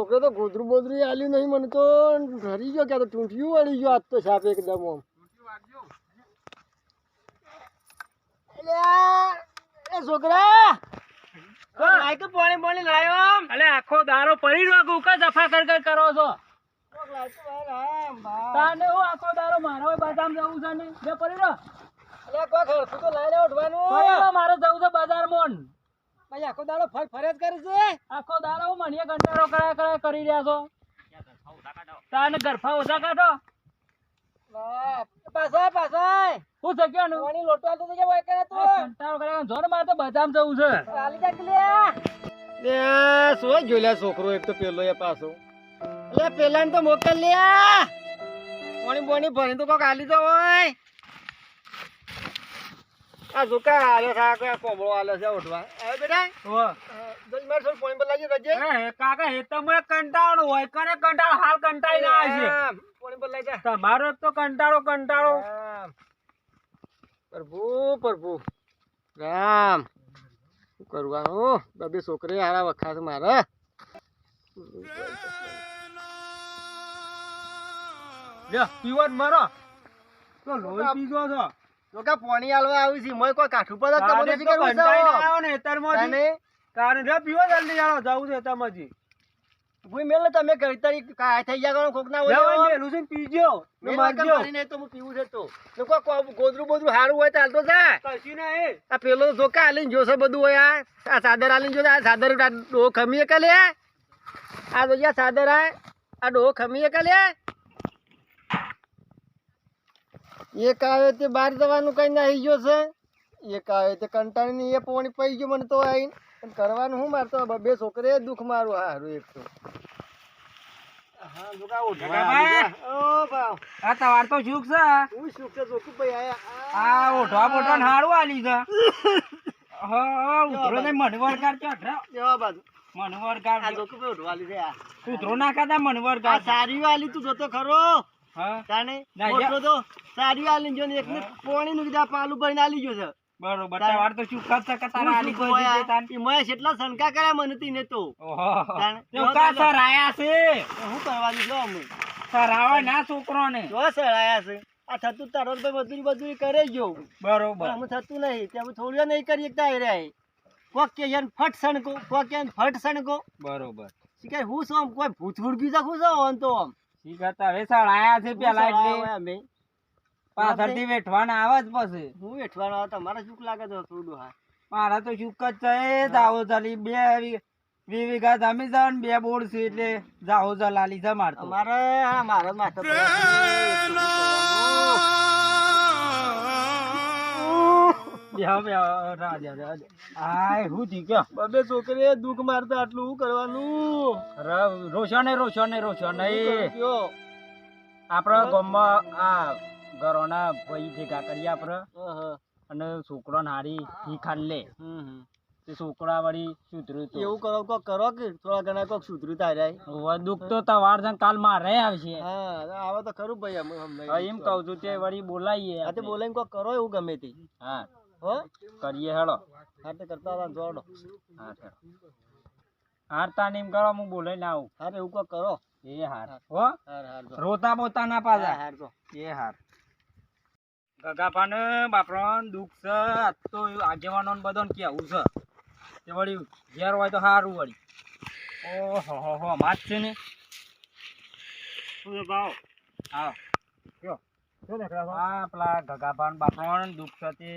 છોકરો તો ગોધરું બોધરું આલ્યું નહીં મને તો ઘરી ગયો ક્યાં તો ટૂંટિયું વળી ગયો આજ તો સાપ એકદમ આમ. એ છોકરા લાય તો પાણી પાણી લાયો અલે આખો દારો પડી રહ્યો કે ઉકા કર કર કરો છો. તાને હું આખો દારો મારો બદામ જવું છે ને? બે પડી રહ્યો? અલ્યા, કોક હરખું તો લાય લે ઉઠવાનું. મારે જવું છે બજાર મોન ભાઈ આખો દાડો ફર ફરિયાદ કરે છે. આખો દાડો હું મણીએ કંટાળો કરા કરા કરી રહ્યા છો. તાને ગરફા ઓછા કાઢો. પાછો પાછો. શું છે ક્યાં પાણી લોટો તો કે વાય કરે તો? કંટાળો કર્યા જોર મારે તો બદામ જવું છે. ચાલી જા કે લે. લે શું છોકરો એક તો પેલો એ પાછો. લે પેલાને તો મોકલ લે. પાણી બોણી ભરી તો કોક આલી તો હોય આ જોકા આલે આ કોઈ કોમળો આલે છે ઉઠવા હવે બેટા હો પર લાગી રજે કાકા એ તો મને કંટાળો હોય. કને કંટાળો? હાલ કંટાળી ના છે. પર જા. તમારો તો કંટાળો કંટાળો. પ્રભુ પ્રભુ. રામ શું કરવાનું બબે છોકરી હારા વખા છે મારે. લ્યો પીવો જ મરો. તો લોહી પીજો છો. લોકા પાણી આલવા આવી છે મોય કોઈ કાઠું પર તમને તો શું કરવું છે કંટાળી ના હો? આવ્યો ને હેતરમાંથી. તાને તારે રે પીવો જલ્દી જાણો જવું છે હેતરમાંથી. ભૂઈ મેલ તમે કઈ તારી કાય થઈ ગયા કોક ના હોય. મેલું છે પીજો મેલ મારજો. નહીં તો હું પીવું છે તો લોકો કો- ગોદરું બોદરું હારું હોય તો હાલતો જા કશી ના એ આ પેલો જોકા આલીને જોશે બધું હોય આ આ સાદર આલીને જોશે આ સાદર ડોહો ખમીએ કે લે આ તો જ્યાં સાદર આ આ ડો ખમીએ કે લે એક આવે તે બહાર જવાનું કઈ નાહી ગયો છે. એક આવે તે કંટાળીને એ પોણી પડી ગયો મને તો આવીને પણ કરવાનું શું મારતો બે છોકરે દુઃખ મારું હારું એક તો. તમાર તો સુખ છે. હું સુખ છે જોકુ ભાઈ આ ઓઢવા બોઢવાને હારું આલી છે. હા હા ને મનવર જવા બાજુ ભાઈ લીધે આ સારી વાલી તું જોતો ખરો. હા? મોટો તો સારી આલી જો ને એકને પોણી નું કીધા પાલું ભરીને આલી ગયો છે. બરોબર તમાર તો શું કરતા છે આલી કોઈ ઈ મોયા કેટલા શંકા કર્યા મને તી ને તો. ઓહો. તો કા સર આયા છે? હું કરવાની જો અમે સર આવે ના છોકરોને? જો સળાયા છે. આ થતું તારો ભાઈ મજૂરી મજૂરી કરે ગયો બરોબર. અમે થતું નહીં. તે અમે થોડીઓ નહીં કરી એકતા રહ્યા કોક કે યાર ફટ સણકો કોક કે ફટ સણકો બરોબર. કે હું શું કોઈ ભૂત ભૂડકી જાખું શું આમ તો આમ? ઠીક હતા હવે આયા છે પેલા એટલે. અમે. પાછળથી વેઠવાના આવે જ પછી. હું વેઠવાનો આવે તમારે શું લાગે તો થોડું હા. મારા તો સુખ જ છે જાવો ચાલી બે વી- વીઘા જમી જાવ બે બોર છે એટલે જાવો જલાલી જમાડતો મારે હા મારે માથે બેહો, રાજા, રાજા. આય, હું ઠીક છે. બબે છોકરીએ દુઃખ મારતા આટલું શું કરવાનું? રોશને રોશને રોશને. આપણા ગામમાં આ ઘરોના ભાઈ ભેગા કરીએ આપણે. અને છોકરો હારી લે. તે છોકરા વળી સુધરું તો. એવું કરો કોક કરો કે થોડા ઘણા કોક સુધરું તારે હવે દુઃખ તો તવાર છે કાલ મારે આવશે. હા આવે તો ખરું ભાઈ એમ કહું છું તે વળી બોલાવીએ આ તે આપણે. કોક કરો એવું ગમે તે. હા. હો? કરીએ હેડો હાથે કરતા હતા જોડો. હા હેડો. હારતા ને કરો હું બોલાઈને આવું. હારે એવું કોઈ કરો. એ હાર. હો? હાર હાર. રોતા બોતા ના પાછા હાર જો. એ હાર. ગગાપાને બાપરોન દુઃખ છે. આજ તો આગેવાનો ને બધાને કેવું છે. તે વળી ઘેર હોય તો સારું વળી. ઓહો હો હો માત છે ને? શું છે ભાવ? હા. કયો? શું નીકળ્યા હા પેલા ગગાભાન બાપરાને દુઃખ છે તે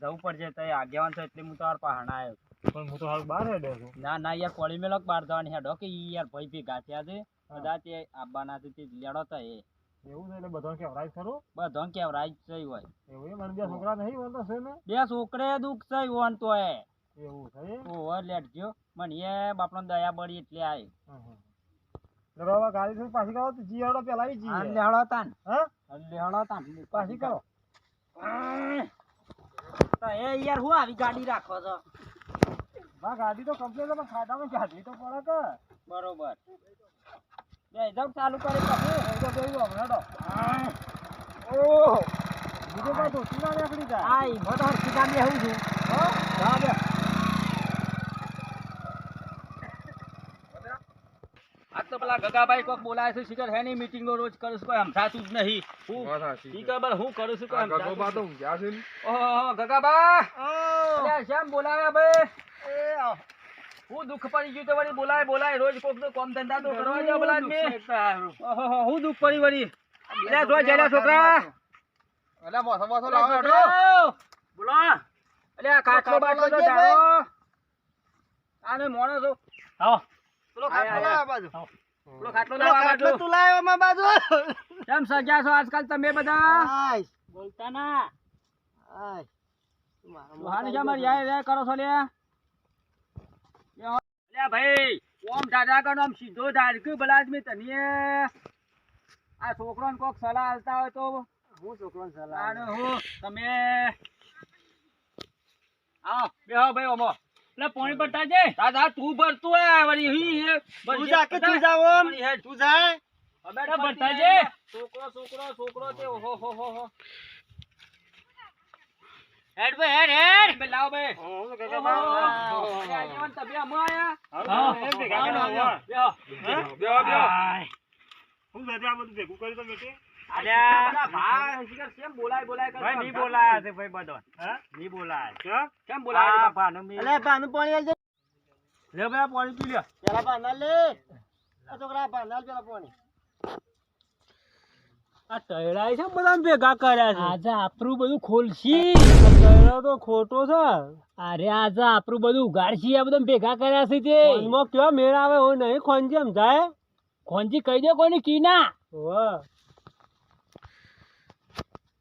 જવું પડશે તો આગેવાન છે એટલે હું તાર પહાણા આવ્યો પણ હું તો હાલ બહાર હેડ્યો છું. ના ના યાર કોળી મેલો બાર જવાની હેડો કે ઈ યાર ભાઈ ભી ગાથ્યા છે. કદાચ એ આબાના છે તે લેડો તો એ. એવું છે એટલે બધા કેવરાય ખરું? બધો કેવરાય છે હોય. એવું મને બે છોકરા નહીં બનતા છે ને? બે છોકરે દુઃખ છે ઓન તો એ. એવું છે ઓહો લેટજો મને એ બાપનો દયા બળી એટલે ગાડી થી પાછી કરો તો જી હડો પેલા જી આ તાન. હા? આ તાન. પાછી કરો. તો એ યાર હું આવી ગાડી રાખો છો? બા ગાડી તો કમ્પ્લીટ પણ ખાડામાં ગાડી તો પડે કે? બરોબર. બે જાવ ચાલુ કરી પછી એ તો જોયું હમણાં તો. ઓ! બીજો ધોતી ના નીકળી જાય? આ ઈ મોટો સીધા બેહું છું. હા? હા બે ગગાભાઈ કોક બોલાય છે શિખર હેની મીટિંગો રોજ કરું છું કોઈ સમજાતું જ નહીં. હું ઈ બર હું કરું છું કોઈ સમજાતું જ નહીં. ઓહો ગગાબા અલ્યા શ્યામ બોલાવ્યા ભાઈ. એ હું દુઃખ પડી ગયું તો વળી બોલાય બોલાય. રોજ કોક તો કોમ ધંધા તો કરવા દે બોલાય મે ઓહો હું દુઃખ પડી વળી. અલ્યા જો જેલા છોકરા. અલ્યા મોસો મોસો લાવો. છોકરાઓ! બોલો. અલ્યા કાટલો કાટલો બાટલો તો ઝાડો. આને આવો. પેલો આય, ખાટલો આય, લાવો આ બાજુ. પેલો ખાટલો લાવો આ ખાટલો બાજુ. તું લાવ્યો અમારા બાજુ. કેમ સજ્યા છો આજકાલ તમે બધા? બોલતા ના આય. મારા સુહાની મોટા કેમ આવી યાર યાર કરો છો લ્યા લ્યા ભાઈ ઓમ દાદા કનો આમ સીધો ધાડક્યું ભલા આદમી તને આ છોકરોને કોક સલાહ આલતા હોય તો હું છોકરો સલાહ આને હું તમે. આવો બેહો ભાઈ ઓમો. એટલે પાણી ભરતા છે દાદા તું ભરતું હે વળી હી તું જા કે તું જા ઓમ. હે તું જા. ભરતા છે છોકરો છોકરો છોકરો તે ઓહો હો હો હો. હેડ ભાઈ હેડ હેડ. બે લાવ બે. ઓ કાકા. આ જીવન તબે આયા? હા, એમ ભેગા આવો, ના બે બે બેહો. હું? આ બધું ભેગું કરી તો મેં અલ્યા, બધા ભાઈ. શિખર કેમ બોલાય બોલાય કરતા? ભાઈ, નહીં બોલાયા છે ભાઈ બધો. હા? નહીં બોલાય કેમ? કેમ બોલાય ભાનો મી અલ્યા પાનું પાણી આલજે. લે ભાઈ આ પાણી પી લે પેલા પાના લે. આ છોકરા પાના આલ પેલા પાણી. આ તૈરાય છે બધા ભેગા કર્યા છે? આજે આપણું બધું ખોલશી. તો ખોટો છે. અરે આજે આપણું બધું ઉઘાડશી. આ બધા ભેગા કર્યા છે તે. કેવા મેળ આવે નહીં. ખોનજી એમ જાય ખોંજી કહી દે કોની કીના. વાહ એ ભા આ તમે બધા કેમ ભેગા કર્યા છે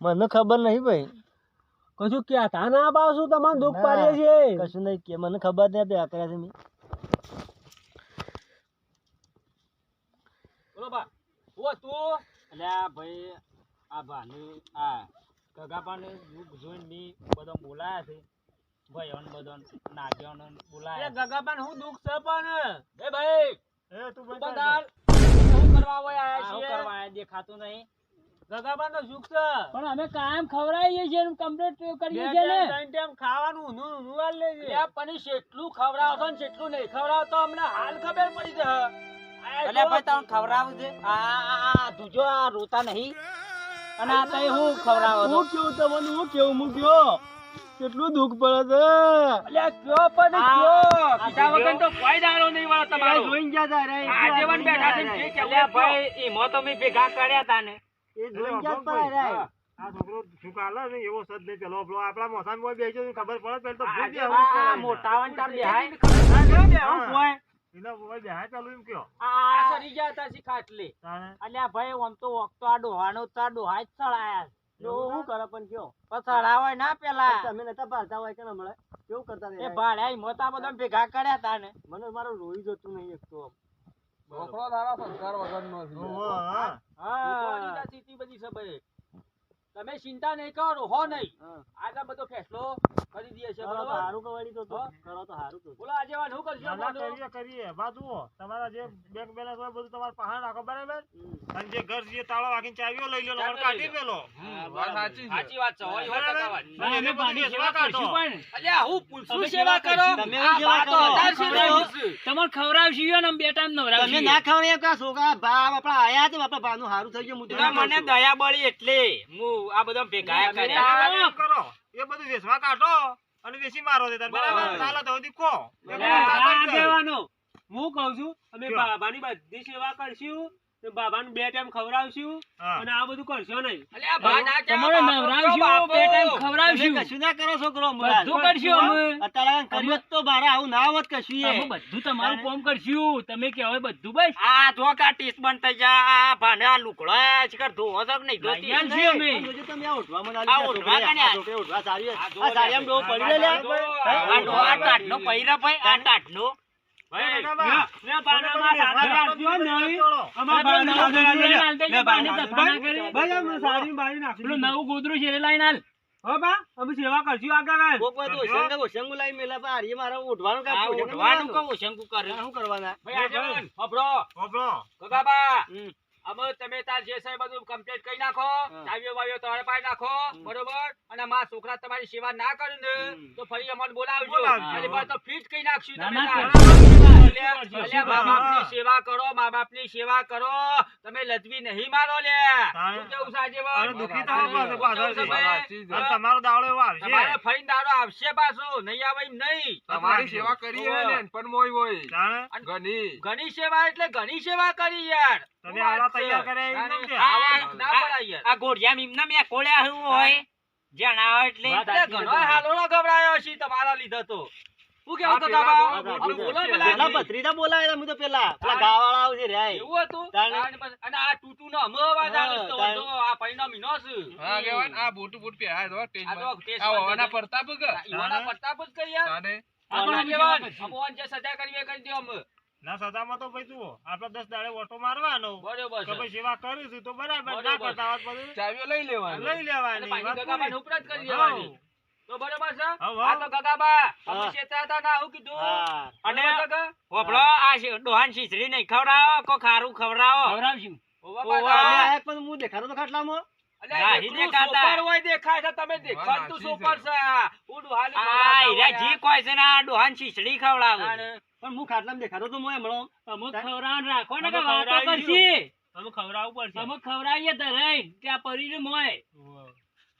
મને ખબર નહીં ભાઈ. કશું કહેતા ના પાછું તમારે દુઃખ. પાડીએ છીએ. કશું નહીં કે મને ખબર નહીં બે કર્યા છે મેં. બોલો બા ઓ તું? અલ્યા ભાઈ આ ભાનું આ ગગાપાને દુઃખ જોઈને મી બધો બોલાયા છે. ભાઈઓને બધો નાગ્યોને બોલાયા. ગગાપાન હું દુઃખ છે પણ. એ ભાઈ એ તું બધા કરવા હોય આયા છીએ. કરવા આયા દેખાતું નહીં. ગગાપાન તો સુખ છે. પણ અમે કાયમ ખવડાવીએ છીએ કમ્પ્લીટ કરીએ છીએ ને. ત્રણ ટાઈમ ખાવાનું ઊંધું ઊંધું વાળ લેજે અલ્યા પણ જેટલું ખવડાવશો ને જેટલું નહીં ખવડાવતો અમને હાલ ખબર પડી જશે અલ્યા ભાઈ તમને ખવડાવું આ આ તુજો આ રોતા નહીં. અને આ તઈ હું ખવડાવો હું કેવું તમને હું કેવું મૂક્યો કેટલું દુઃખ પડે છે? અલ્યા કયો પણ કયો? કીધા વગર તો કોઈ દાડો નહીં વાળો તમારો. જોઈન ગયા તા રે. આગેવાન બેઠા છે કે એ કહો. એમાં તો મેં ભેગા કર્યા તા ને એ જોઈન ગયા તા રે. આ છોકરો શું ને એવો સદ નહીં પેલો પેલો આપણા મોસામાં બેસી ગયો ખબર પડે પેલો તો ભૂલ બેહાય. હા. એના મોબાઈલ બેહાય ચાલુ એમ કયો. આ સરી ગયા તા શી ખાટલી. અલ્યા ભાઈ આમ તો વખતો આ ડોહાનો તાર ડોહા જ ચડાયા જો હું કરે પણ કયો? પણ ચડાવાય ના પેલા. તમે નતા પાડતા હોય કે ના મળે? કેવું કરતા એ રે મોટા બધા ભેગા કર્યા તા ને. મને મારો રોઈ જતું નહીં એક તો ઓહો, હા. ઉતવાની ના સ્થિતિ બધી છે તમે ચિંતા નહીં કરો હો નહીં. આ બધો ફેસલો. કરી દઈએ છે બરાબર? હારું કવાડી તો તો. કરો તો હારું તો બોલો આજે વાત હું કરજો ના, કરીએ કરીએ. બાજુઓ તમારા જે બેંક બેલેન્સ હોય બધું તમારે પાસે રાખો બરાબર? અને જે ઘર જે તાળો વાગીને ચાવીઓ લઈ લો નંબર કાઢી લઈ સાચી સાચી વાત છે હોય હોય ટકા વાત. અને પાણી સેવા કરશું. પણ અલ્યા હું પૂછું સેવા કરો? તમે સેવા કરો. છે ખવડાવો. ને. તમારે ને બે ટાઈમ તમે ના ખવરાય કા છોકરા બા આપણા આયા છે આપણા બાનું હારું થઈ ગયું મને દયા બળી એટલે હું આ બધા ભેગા કર્યા. કરો. એ બધું વેચવા કાઢો અને વેચી મારો દે તાર. બરાબર. ચાલો તો દીખો હું કહું છું અમે? બાબાની બધી સેવા કરશું. બાબાને બે ટાઈમ ખવડાવશું અને આ બધું કરશો નહીં. અલ્યા બા ના કહેવા, તમારે નવરાવશું બે ટાઈમ ખવડાવશું. કશું ના કરો છોકરો બધું કરશું અમે. અત્યારે કર્યું તો મારે આવું ના હોત કશું અમે બધું તમારું કોમ કરશું. તમે કહેવાય બધું બસ. આ જો કા ટીસ બનતા જા આ ભાને આ લુકડો આ કર ધોવો છે નહીં ધોતી? અમે. તમે આ ઉઠવા છોકરાએ. આ છોકરાએ ઉઠવા સારી આ આ જો સારીયામાં પડી લે લે. આ ડો- આ ટાઢનો પૈરા ભાઈ, આ ટાઢનો. નવું ગોદરું છે લાઈન હાલ હો બા અમે સેવા કરશું આગળ ઓશંગ ઓશંગ લાઈ મેલા પણ હારીએ મારે ઉઠવાનું કામ ઉઠવાનું કહું શંકુ કરે. શું કરવાના ભાઈ. અમે તમે તાર જે છે બધું complete કરી નાખો ચાવીઓ વાવીઓ તમારે પાડી નાખો બરોબર? અને મારા છોકરા તમારી સેવા ના કર્યું ને તો ફરી અમને બોલાવજો. બોલાવજો. અને બસ તો ફીટ કરી નાખશું તમે મા સેવા કરો મા બાપની સેવા કરો. તમે લજવી નહીં મારો લે. કેવું તમારો દાડો એવો આવશે તમારે ફરી દાડો આવશે પાછો. નહીં આવે એમ નહીં. તમારી સેવા કરી પણ મોય હોય ઘણી. ઘણી સેવા એટલે ઘણી સેવા કરી યાર. તમે છે? તૈયાર કરે એમ કે? આવા ના પડાય યાર. આ ગોળિયા એમના મે કોળ્યા હું હોય જણાવો એટલે એટલે ઘણો હાલોનો ગભરાયો છે તમારા લીધે તો હું કેવું તો કાકા પેલા બા? બહુ બોલો પેલા ભત્રીજા બોલાયા હું તો પેલા પેલા ગાવાળા આવજે રે એવું હતું અને આ ટૂટુ નો હમો અવાજ આવે તો આ મીનો છે હા કેવાન આ બોટુ બોટ પહેરાય તો આ તો ટેજમાં. આ ઓના ઓવાના ગ ઓના પ્રતાપ જ કઈ યાર તાને આપણા જેવાન. અમોન જે સજા કરીએ કરી દો અમે. ના સદામાં તો ભાઈ જુઓ આપડે દસ દાડે ઓટો મારવાનો. બરોબર કે ભાઈ સેવા કરીશું તો બરાબર ના કરતા હોત ચાવીઓ લઈ લેવાની. લઈ લેવાની. ઉપરાંત કરી લેવાની તો બરોબર છે? આ તો ગગાબા. તમે શેતા હતા ના આવું કીધું. અને આ ડોહાન શીસડી નહીં. ખવડાવો કો ખારું ખવડાવો. ખવડાવશું. ઓવા ઓવા. બાપા. તમે આયા પણ હું દેખાતો તો ખાટલામાં. અલ્યા, નાહી એટલું દેખાતા. સોપર હોય દેખાય છે તમે દેખાતું નાસી છે. આ. ઉડું હાલી આ ખવડાવતા હીરા હોય જી કોઈ છે ને આ ડોહાન શીસડી ખવડાવો તાણે. પણ હું ખાટલામાં દેખાતો તો હું હમણાં અમુક ખવરાણ રાખો ને કે વાતો કરશી. અમુક ખવડાવવું પડશે. અમે ખવડાવીએ ધરાઈ ત્યાં પરીને મોય.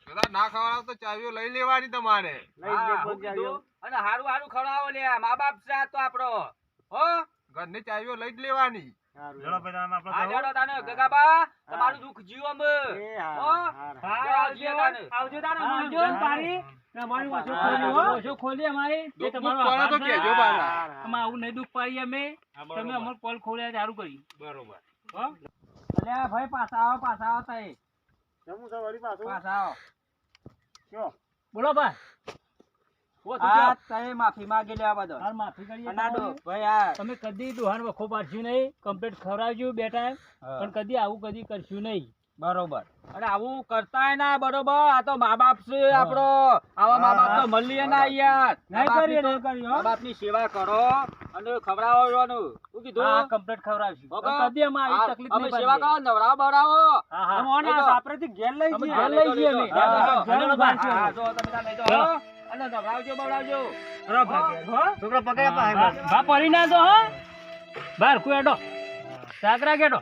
કદાચ ના ખવડાવો તો ચાવીઓ લઈ લેવાની તમારે. અને હારું હારું ખવડાવો લે મા બાપ છે તો આપણો. હો? ઘરની ચાવીઓ લઈ જ લેવાની. ચલો ભાઈ તમે આપણે આ જવું? તાને ગગાબા તમારું દુઃખ જીવો અમે હો? હા, હા, આવજો તાને. આવજો તારે હા, મળજો હા, તારી. હા. અમારી વાસો હા, ખોલી હો. વાસો ખોલી અમારી. જે તમારો બુઃખ તો આભાર છે. કહેજો પાછા. હા, અમે આવું નહીં દુઃખ પાડીએ અમે. તમે અમર કોલ ખોલ્યા સારું કર્યું બરોબર. હો? અલ્યા ભાઈ પાછા આવો પાછા આવો તાઈ. પાછા? આવો? બોલો ભાઈ. આ તય માફી માંગી લેવા બધો. હાલ માફી કરીએ અનાડો ભાઈ આ તમે કદી દુહાન વખો પાડશું નહીં કમ્પ્લીટ ખવડાવજો બે ટાઈમ પણ કદી આવું કદી કરશું નહીં. બરોબર. અને આવું કરતાય ના બરોબર? આ તો મા બાપ છે આપણો. આવા મા બાપ તો મળીએ ના યાર. નહીં કરીએ નહીં કરીએ મા બાપની સેવા કરો અને ખવડાવવાનું શું કીધું? હા કમ્પ્લીટ ખવડાવશું. કદી અમે આવી તકલીફ અમે નહીં સેવા કરો હા હા. અમે ઓના ઘેર લઈ જઈએ. ઘેર લઈ જઈએ અમે. ઘેર હા, બાંધશું જો તમે તાર લઈ જાઓ? અને નવડાવજો બવડાવજો. હો? છોકરા પકડ્યા પાસે બા બા પડી ના દો હો. બાર કુએડો સાકરા કેડો?